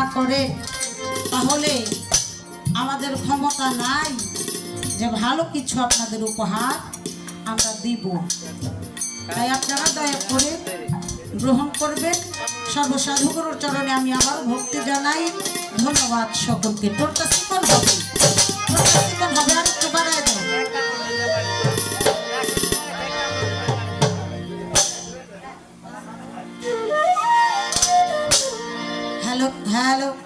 না করে, তাহলে আমাদের ক্ষমতা নাই যে ভালো কিছু আপনাদের উপহার আমরা দিব। তাই আপনারা দয়া করে গ্রহণ করবেন। সর্বসাধুগুরুর চরণে আমি আবার ভক্তি জানাই। ধন্যবাদ সকলকে। প্রত্যাশিত হবে। প্রত্যাশিত হবে हेलो।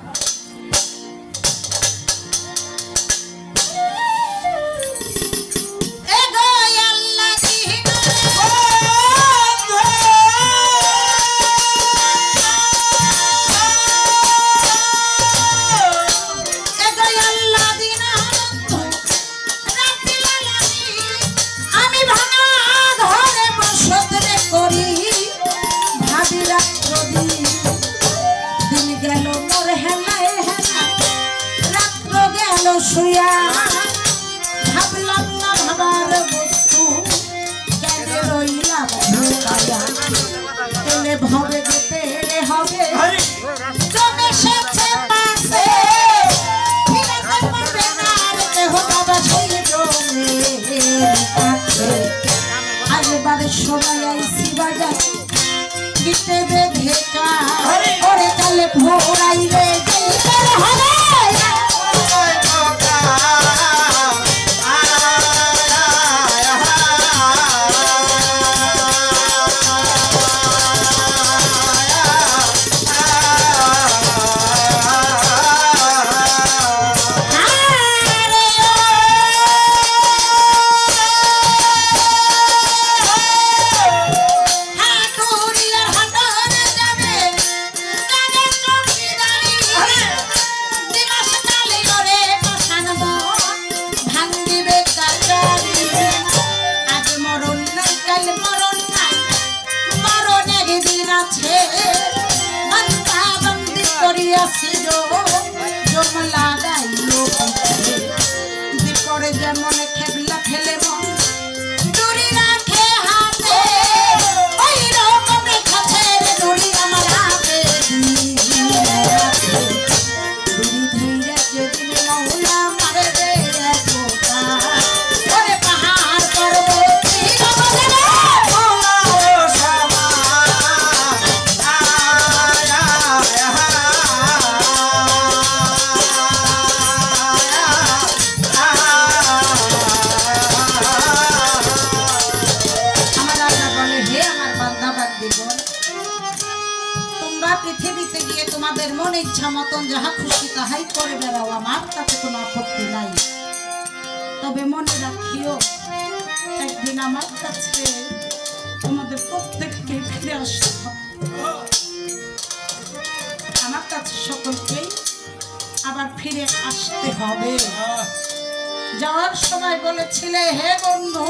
বলেছিলে হে বন্ধু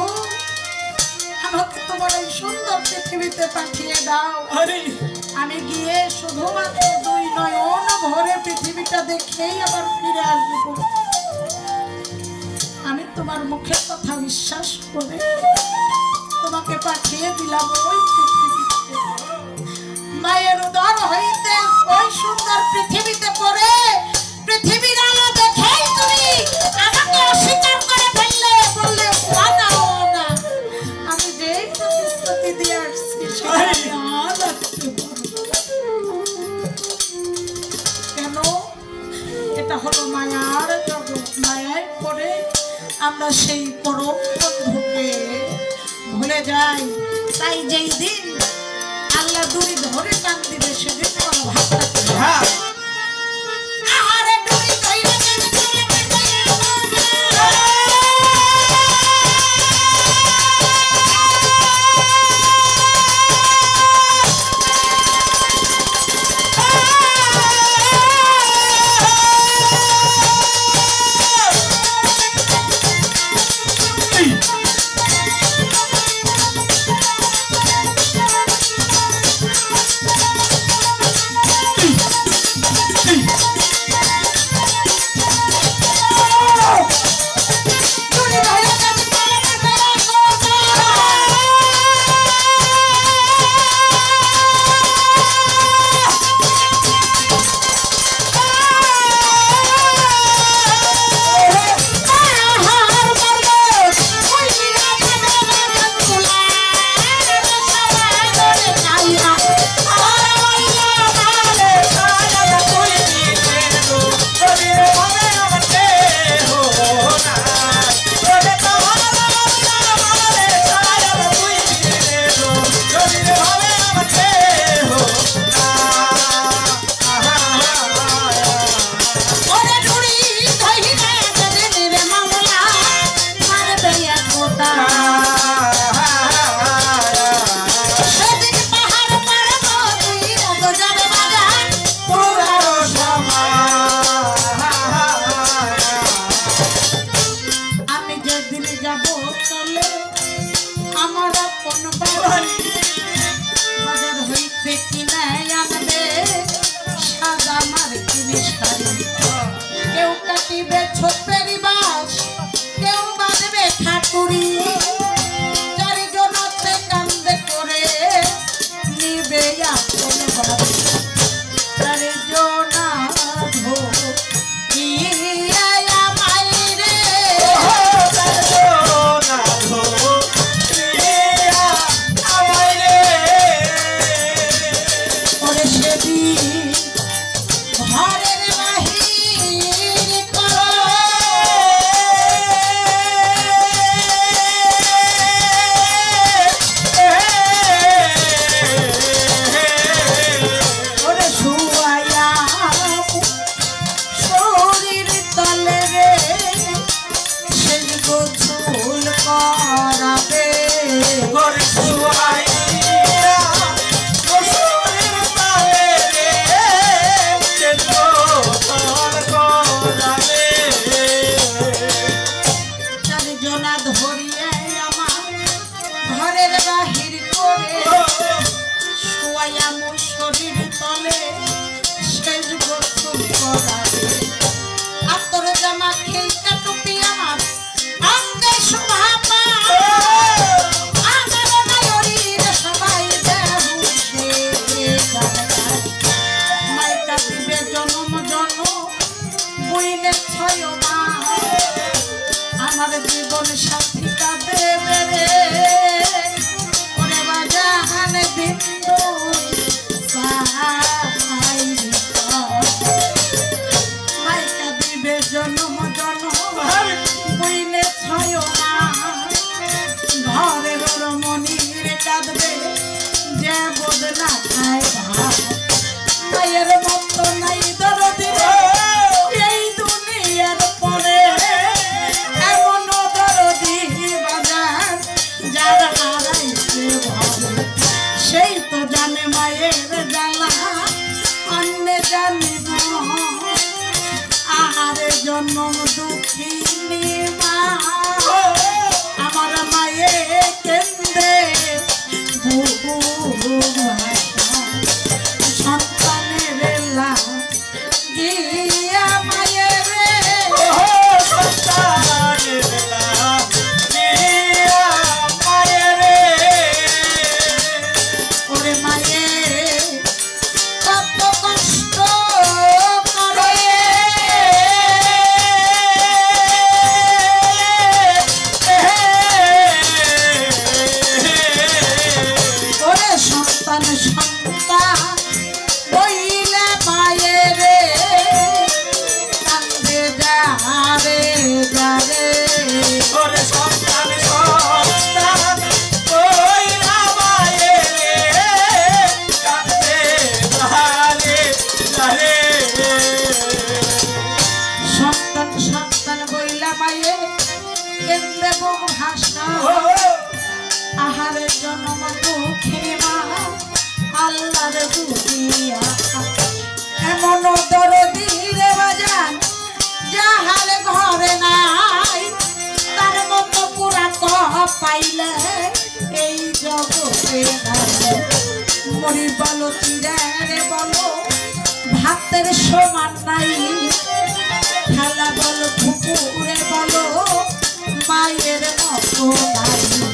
আমাকে তোমার এই সুন্দর পৃথিবীতে পাঠিয়ে দাও। আমি গিয়ে শুধুমাত্র দুই নয়ন ভরে পৃথিবীটা দেখেই আবার ফিরে আসব। আমি তোমার মুখের কথা বিশ্বাস করে তোমাকে পাঠিয়ে দিলাম ওই পৃথিবীতে। মায়ের উদর হইতে ওই সুন্দর পৃথিবীতে পড়ে পৃথিবীর আলো এটা হলো মায়ার জগৎ। মায়ায় পরে আমরা সেই পরম বন্ধুকে ভুলে যাই। তাই যেই দিন আল্লাহ দুই ধরে টান দিবে, সেদিন কাটিবে ছোট বাস কেউ বাজবে ঠাকুরি। তাহার জন্ম দুঃখে মা আল্লাহর দুনিয়া এমন দরদি রে বাজান, যাহার ঘরে নাই, তার মতো পুরা কহ পাইলে এই জগতে মরি বলো চিরে বলো, ভাতের সমান নাই। খেলা বলো, পুকুরে বলো, মায়ের মতো নাই।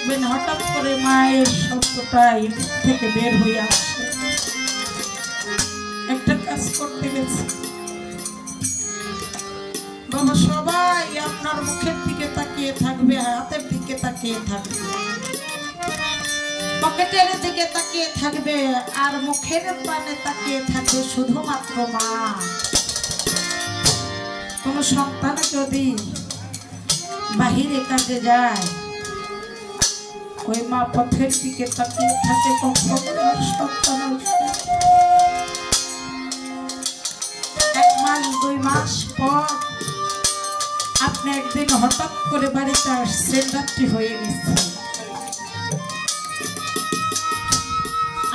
দেখবেন হঠাৎ করে মায়ের এর থেকে বের হয়ে আসছে। একটা কাজ করতে গেছে। সবাই আপনার মুখের দিকে তাকিয়ে থাকবে হাতের দিকে তাকিয়ে থাকবে। পকেটের দিকে তাকিয়ে থাকবে আর মুখের পানে তাকিয়ে থাকবে শুধুমাত্র মা। কোন সন্তান যদি বাহিরে কাজে যায় ওই মা পথের দিকে তাকিয়ে থাকে কখনো সন্তান এক মাস, দুই মাস পর আপনি একদিন হঠাৎ করে বাড়িতে আসছেন, রাত্রি হয়ে গেছে।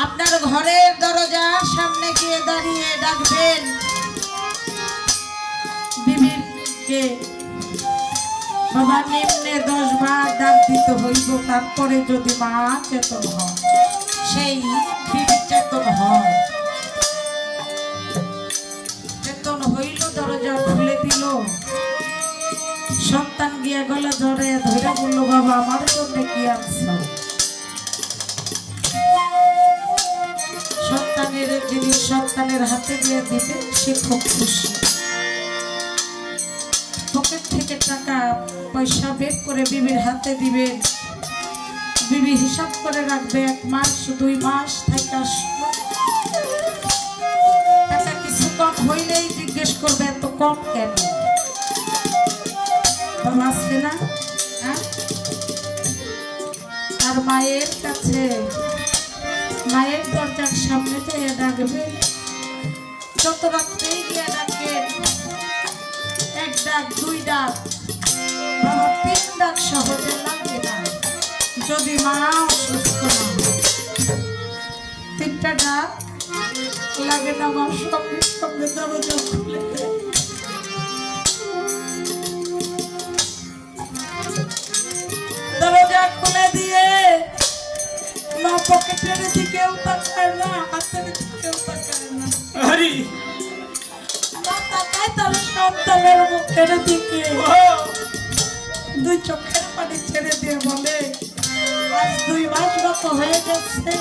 আপনার ঘরের দরজার সামনে গিয়ে দাঁড়িয়ে ডাকবেন। বিবিকে বাবা নিম্নে দশ বার ডাক দিতে হইব, তারপরে যদি মা চেতন হয়, সেই চেতন হয়। চেতন হইল, দরজা খুলে দিল। সন্তান গিয়া গলা ধরে ধরে বলল, বাবা, আমার জন্য কি আনছো? সন্তানের জিনিস সন্তানের হাতে দিয়ে দিবে সে খুব খুশি। থেকে টাকা পয়সা বের করে বিবির হাতে দিবে। বিবি হিসাব করে রাখবে এক মাস, দুই মাস, টাকা কিছু কম হইলেই জিজ্ঞেস করবে, এত কম কেন? আসবে না হ্যাঁ? আর মায়ের কাছে, মায়ের দরজার সামনে যেয়ে ডাকবে। যত রাত্রেই গিয়ে ডাক, দুই ডাক। বাবা, তিন ডাক সহজে লাগে না। যদি মা অসুস্থ না তিনটা ডাক লাগে না আমার সঙ্গে সঙ্গে দরজা খুলে দরজা খুলে দিয়ে মা পকেটের দিকেও তাকায় না, হাতের দিকেও তাকায় না। হরি সন্তানের মুখের দিকে। দুই চোখের পানি ছেড়ে দিয়ে বলে আজ দুই মাস মতো হয়ে গেছে।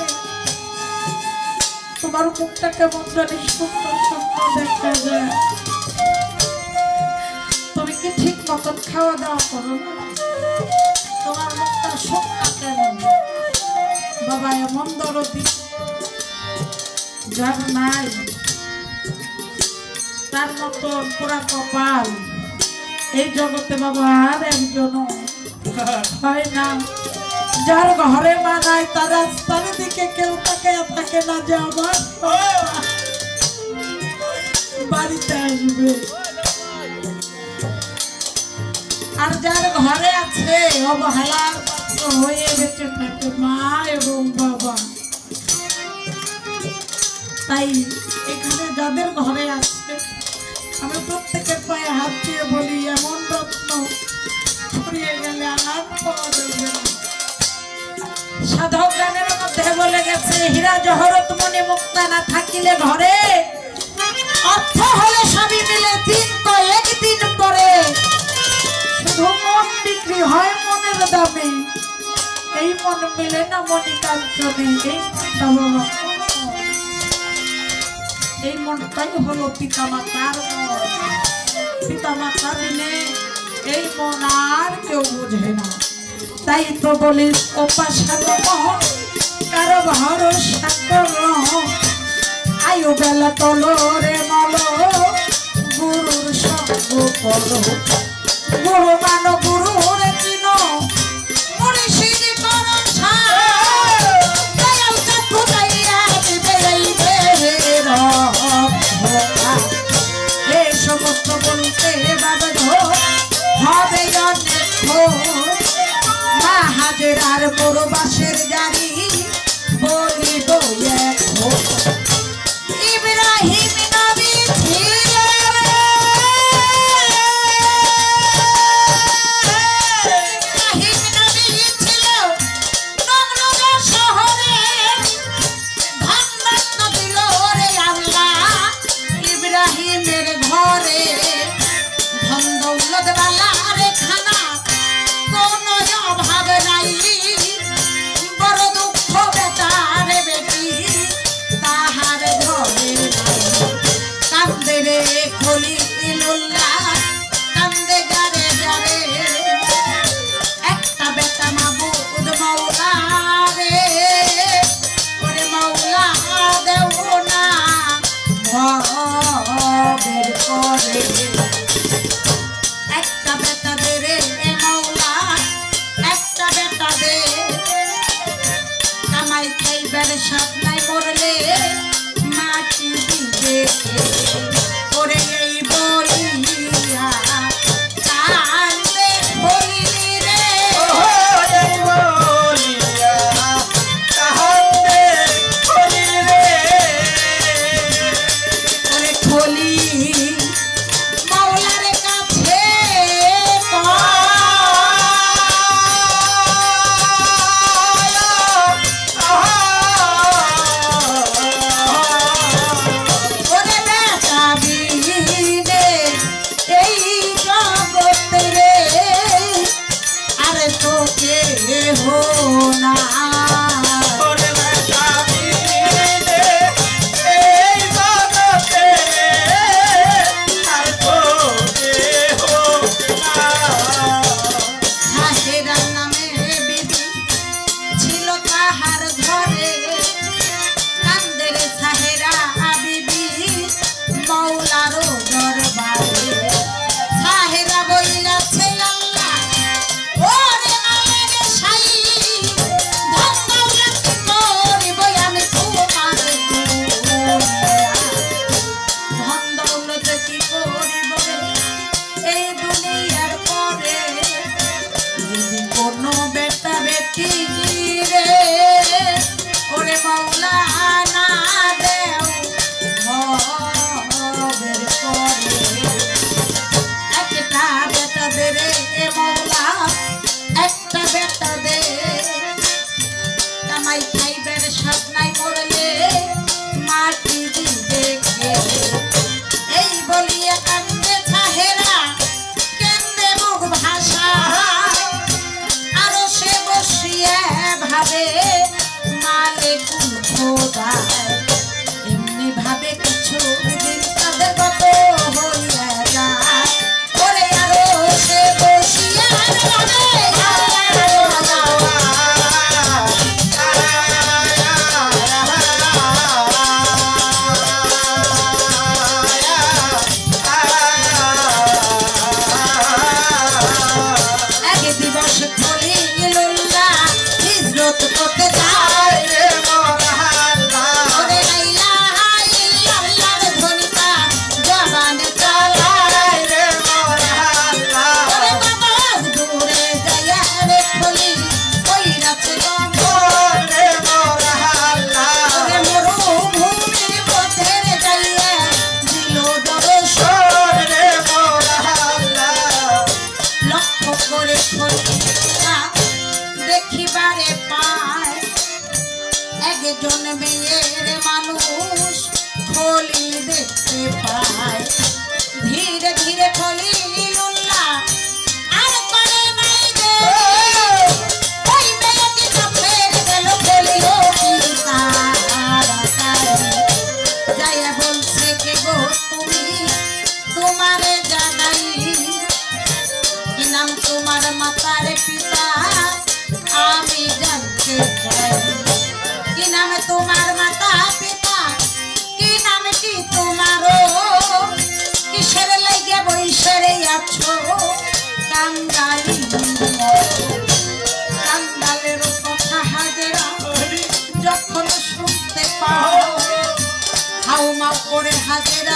তোমার মুখটা কেমন জানি সুন্দর সুন্দর দেখা যায়। তুমি কি ঠিক মতন খাওয়া দাওয়া করো না? তোমার মুখটা শুকনা কেন? বাবা এমন দরদি যার নাই। তার মতন পুরা কপাল। এই জগতে বাবা আর একজন হয় না। যার ঘরে মা নাই, তার রাস্তার দিকে কেউ তাকে থাকে না যে আমার বাড়িতে আসবে। আর যার ঘরে আছে, অবহেলার পাত্র হয়ে বেঁচে থাকে মা এবং বাবা। তাই এখানে যাদের ঘরে আছে আমি প্রত্যেকের পায়ে হাত দিয়ে বলি, এমন রত্ন ছড়িয়ে গেলে আর পাওয়া যাবে না। সাধক গানের মধ্যে বলে গেছে, হীরা জহরত মনে মুক্তা না থাকিলে ঘরে, অর্থ হলে সবই মিলে দিন তো একদিন পরে শুধু মন বিক্রি হয় মনের দামে, এই মন মিলে না মনিকাঞ্চনে এই মনটা এই মনটাই হলো পিতা মাতার মন। পিতা মাতা দিনে এই মন আর কেউ বোঝে না। তাই তো বলিস উপাসনা কারও ভরসা করো আয়ু বেলা তলো রে মলো, গুরুর সঙ্গ করো। গুরু মানো গুরু মা হাজরার পরবাসের জানি বলিব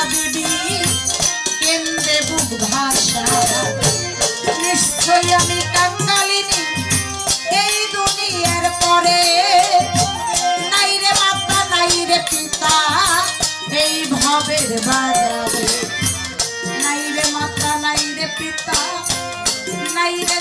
বিবি ভাষা নিশ্চয় আমি কাঙ্গালিনী, এই দুনিয়ার পরে। নাই রে মাতা নাই রে পিতা, এই নাই রে মাতা, নাই রে নাই রে